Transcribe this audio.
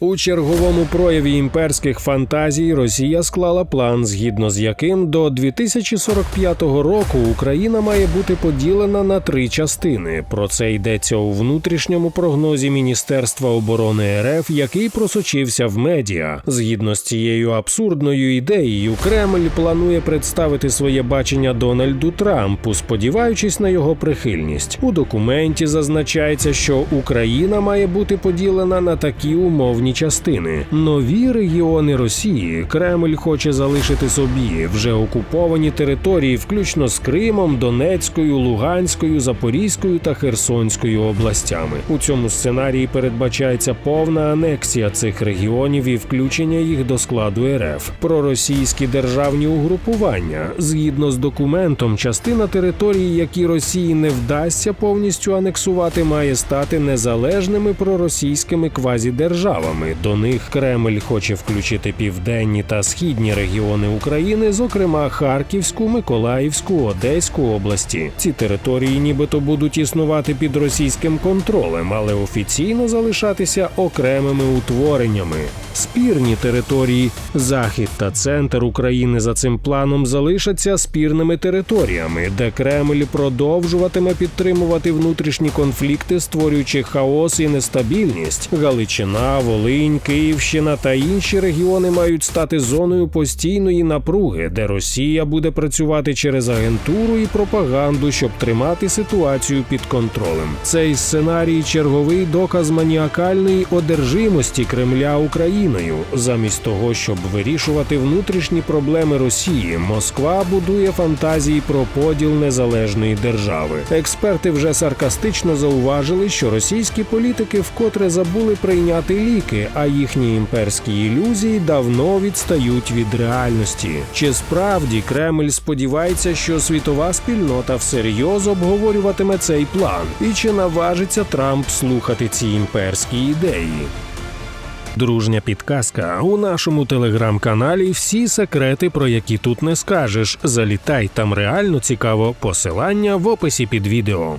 У черговому прояві імперських фантазій Росія склала план, згідно з яким до 2045 року Україна має бути поділена на три частини. Про це йдеться у внутрішньому прогнозі Міністерства оборони РФ, який просочився в медіа. Згідно з цією абсурдною ідеєю, Кремль планує представити своє бачення Дональду Трампу, сподіваючись на його прихильність. У документі зазначається, що Україна має бути поділена на такі умовні частини. Нові регіони Росії Кремль хоче залишити собі вже окуповані території, включно з Кримом, Донецькою, Луганською, Запорізькою та Херсонською областями. У цьому сценарії передбачається повна анексія цих регіонів і включення їх до складу РФ. Проросійські державні угрупування згідно з документом, частина територій, які Росії не вдасться повністю анексувати, має стати незалежними проросійськими квазідержавами. До них Кремль хоче включити південні та східні регіони України, зокрема Харківську, Миколаївську, Одеську області. Ці території нібито будуть існувати під російським контролем, але офіційно залишатися окремими утвореннями. Спірні території, захід та центр України за цим планом залишаться спірними територіями, де Кремль продовжуватиме підтримувати внутрішні конфлікти, створюючи хаос і нестабільність. Галичина, Волинь, Київщина та інші регіони мають стати зоною постійної напруги, де Росія буде працювати через агентуру і пропаганду, щоб тримати ситуацію під контролем. Цей сценарій черговий доказ маніакальної одержимості Кремля Україною. Замість того, щоб вирішувати внутрішні проблеми Росії, Москва будує фантазії про поділ незалежної держави. Експерти вже саркастично зауважили, що російські політики вкотре забули прийняти ліки, а їхні імперські ілюзії давно відстають від реальності. Чи справді Кремль сподівається, що світова спільнота всерйоз обговорюватиме цей план, і чи наважиться Трамп слухати ці імперські ідеї? Дружня підказка у нашому телеграм-каналі. Всі секрети, про які тут не скажеш. Залітай там реально цікаво. Посилання в описі під відео.